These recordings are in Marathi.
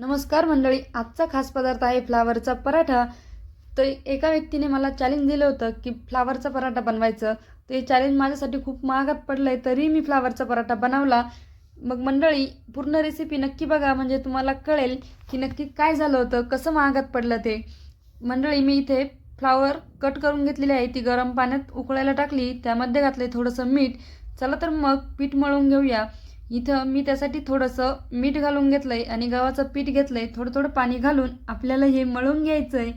नमस्कार मंडळी आजचा खास पदार्थ आहे फ्लावरचा पराठा. तर एका व्यक्तीने मला चॅलेंज दिलं होतं की फ्लावरचा पराठा बनवायचं. ते चॅलेंज माझ्यासाठी खूप महागात पडलं आहे तरी मी फ्लावरचा पराठा बनवला. मग मंडळी पूर्ण रेसिपी नक्की बघा म्हणजे तुम्हाला कळेल की नक्की काय झालं होतं कसं महागात पडलं ते. मंडळी मी इथे फ्लावर कट करून घेतलेली आहे ती गरम पाण्यात उकळायला टाकली त्यामध्ये घातले थोडंसं मीठ. चला तर मग पीठ मळून घेऊया. इथं मी त्यासाठी थोडंसं मीठ घालून घेतलं आहे आणि गव्हाचं पीठ घेतलं आहे थोडं थोडं पाणी घालून आपल्याला हे मळून घ्यायचं आहे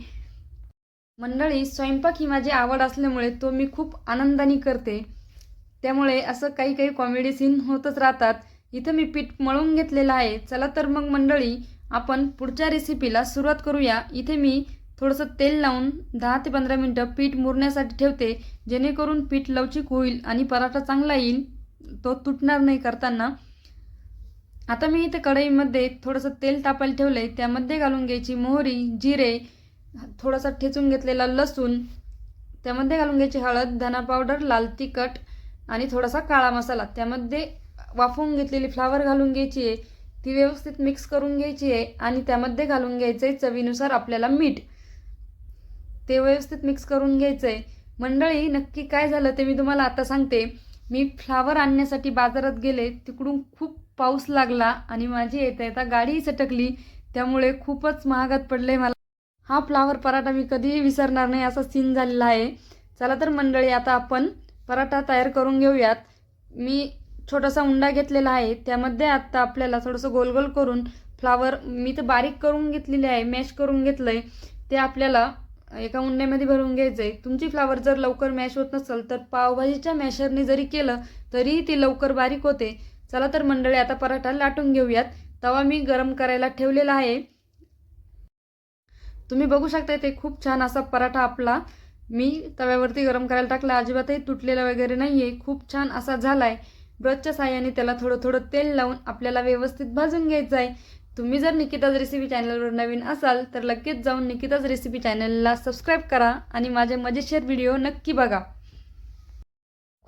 मंडळी स्वयंपाक ही माझी आवड असल्यामुळे तो मी खूप आनंदाने करते. त्यामुळे असं काही काही कॉमेडी सीन होतच राहतात. इथं मी पीठ मळून घेतलेलं आहे. चला तर मग मंडळी आपण पुढच्या रेसिपीला सुरुवात करूया. इथे मी थोडंसं तेल लावून दहा ते पंधरा मिनटं पीठ मुरण्यासाठी ठेवते. जेणेकरून पीठ लवचिक होईल आणि पराठा चांगला येईल. तो तुटणार नाही करताना. आता मी इथे कढईमध्ये थोडंसं तेल तापायला ठेवलं आहे त्यामध्ये घालून घ्यायची मोहरी जिरे थोडासा ठेचून घेतलेला लसूण त्यामध्ये घालून घ्यायची हळद धना पावडर लाल तिखट आणि थोडासा काळा मसाला. त्यामध्ये वाफवून घेतलेली फ्लावर घालून घ्यायची आहे. ती व्यवस्थित मिक्स करून घ्यायची आहे आणि त्यामध्ये घालून घ्यायचं आहे चवीनुसार आपल्याला मीठ. ते व्यवस्थित मिक्स करून घ्यायचं आहे मंडळी नक्की काय झालं ते मी तुम्हाला आता सांगते. मी फ्लावर आणण्यासाठी बाजारात गेले तिकडून खूप पाऊस लागला आणि माझी येता येता गाडी सटकली. त्यामुळे खूपच महागात पडले मला. हा फ्लावर पराठा मी कधीही विसरणार नाही असा सीन झालेला आहे. चला तर मंडळी आता आपण पराठा तयार करून घेऊयात. मी छोटासा उंडा घेतलेला आहे. त्यामध्ये आत्ता आपल्याला थोडंसं गोल गोल करून फ्लावर मी तर बारीक करून घेतलेली आहे मॅश करून घेतलं आहे ते आपल्याला एका उंड्यामध्ये भरून घ्यायचं आहे तुमची फ्लावर जर लवकर मॅश होत नसेल तर पावभाजीच्या मॅशरने जरी केलं तरीही ती लवकर बारीक होते. चला तर मंडळी आता पराठा लाटून घेऊयात. तवा मी गरम करायला ठेवलेला आहे. तुम्ही बघू शकता ते खूप छान असा पराठा आपला. मी तव्यावरती गरम करायला टाकला. अजिबातही तुटलेला वगैरे नाही आहे खूप छान असा झाला आहे ब्रशच्या साह्याने त्याला थोडं थोडं तेल लावून आपल्याला व्यवस्थित भाजून घ्यायचं आहे तुम्ही जर निकिताज रेसिपी चॅनलवर नवीन असाल तर लगेच जाऊन निकिताज रेसिपी चॅनलला सबस्क्राईब करा आणि माझे मजेशीर व्हिडिओ नक्की बघा.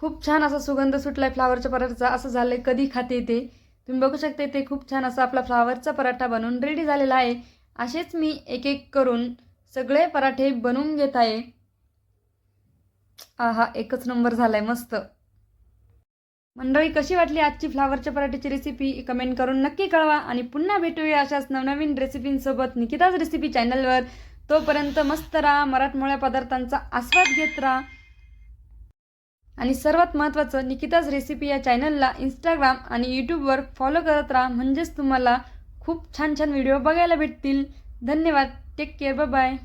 खूप छान असा सुगंध सुटलाय फ्लावरच्या पराठाचा असं झालं कधी खाते ते? तुम्ही बघू शकता ते खूप छान असा आपला फ्लावरचा पराठा बनवून रेडी झालेला आहे. असेच मी एक एक करून सगळे पराठे बनवून घेत आहे. आहा एकच नंबर झालाय मस्त. मंडळी कशी वाटली आजची फ्लावरच्या पराठ्याची रेसिपी कमेंट करून नक्की कळवा. आणि पुन्हा भेटूया अशाच नवनवीन रेसिपींसोबत निकिताज रेसिपी चॅनलवर तोपर्यंत मस्त राहा मराठमोळ्या पदार्थांचा आस्वाद घेत राहा. आणि सर्वात महत्त्वाचं निकिताज रेसिपी या चॅनलला इंस्टाग्राम आणि यूट्यूबवर फॉलो करत राहा. म्हणजेच तुम्हाला खूप छान छान व्हिडिओ बघायला भेटतील. धन्यवाद. Take care bye